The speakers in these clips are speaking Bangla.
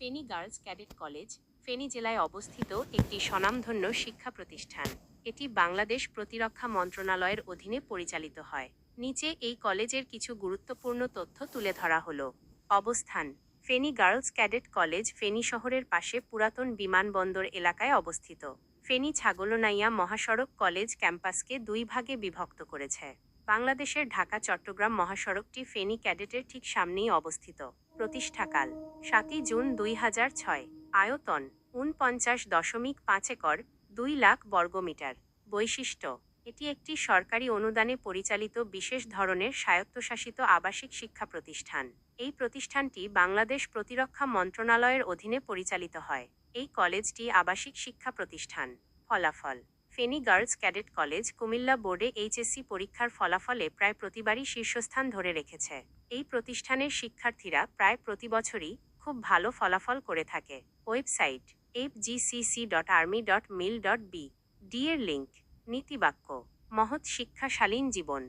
Feni girls cadet college, Feni জেলায় অবস্থিত একটি স্বনামধন্য শিক্ষা প্রতিষ্ঠান। এটি বাংলাদেশ প্রতিরক্ষা মন্ত্রণালয়ের অধীনে পরিচালিত হয়। নিচে এই কলেজের কিছু গুরুত্বপূর্ণ তথ্য তুলে ধরা হলো। অবস্থান, Feni girls cadet college Feni শহরের পাশে পুরাতন বিমানবন্দর এলাকায় অবস্থিত। ফেনী ছাগলনাইয়া মহাসড়ক কলেজ ক্যাম্পাসকে দুই ভাগে বিভক্ত করেছে। বাংলাদেশের ঢাকা চট্টগ্রাম মহাসড়কটি ফেনী ক্যাডেটের ঠিক সামনেই অবস্থিত। প্রতিষ্ঠাকাল, সাতই জুন দুই হাজার ছয়, আয়তন উনপঞ্চাশ দশমিক পাঁচ একর, দুই লাখ বর্গমিটার বৈশিষ্ট্য, এটি একটি সরকারি অনুদানে পরিচালিত বিশেষ ধরনের স্বায়ত্তশাসিত আবাসিক শিক্ষা প্রতিষ্ঠান। এই প্রতিষ্ঠানটি বাংলাদেশ প্রতিরক্ষা মন্ত্রণালয়ের অধীনে পরিচালিত হয়। এই কলেজটি আবাসিক শিক্ষা প্রতিষ্ঠান। ফলাফল Feni girls cadet college Comilla বোর্ডে এইচএসসি পরীক্ষার ফলাফলে প্রায় প্রতিবারই শীর্ষস্থান ধরে রেখেছে। এই প্রতিষ্ঠানের শিক্ষার্থীরা প্রায় প্রতি বছরই খুব ভালো ফলাফল করে থাকে। Website F GCC dot army dot mil dot B D এর লিঙ্ক নীতিবাক্য, মহৎ শিক্ষাশালীন জীবন।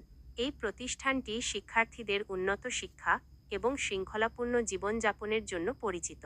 এই প্রতিষ্ঠানটি শিক্ষার্থীদের উন্নত শিক্ষা এবং শৃঙ্খলাপূর্ণ জীবনযাপনের জন্য পরিচিত।